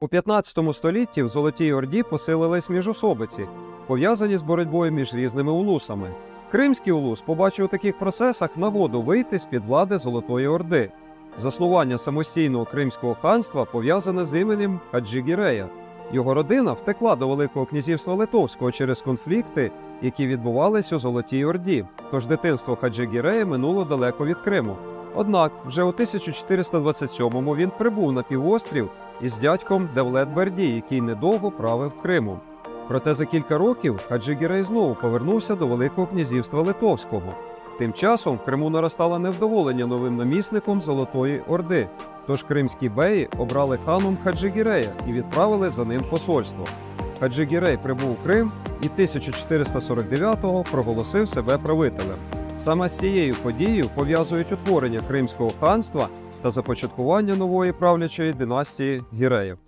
У 15 столітті в Золотій Орді посилились міжособиці, пов'язані з боротьбою між різними улусами. Кримський улус побачив у таких процесах нагоду вийти з-під влади Золотої Орди. Заснування самостійного Кримського ханства пов'язане з іменем Хаджі Гірея. Його родина втекла до Великого князівства Литовського через конфлікти, які відбувалися у Золотій Орді, тож дитинство Хаджі Гірея минуло далеко від Криму. Однак вже у 1427-му він прибув на півострів із дядьком Девлет Берді, який недовго правив Кримом. Проте за кілька років Хаджі Гірей знову повернувся до Великого князівства Литовського. Тим часом в Криму наростало невдоволення новим намісником Золотої Орди. Тож кримські беї обрали ханом Хаджі Гірея і відправили за ним посольство. Хаджі Гірей прибув у Крим і 1449-го проголосив себе правителем. Саме з цією подією пов'язують утворення Кримського ханства та започаткування нової правлячої династії Гіреїв.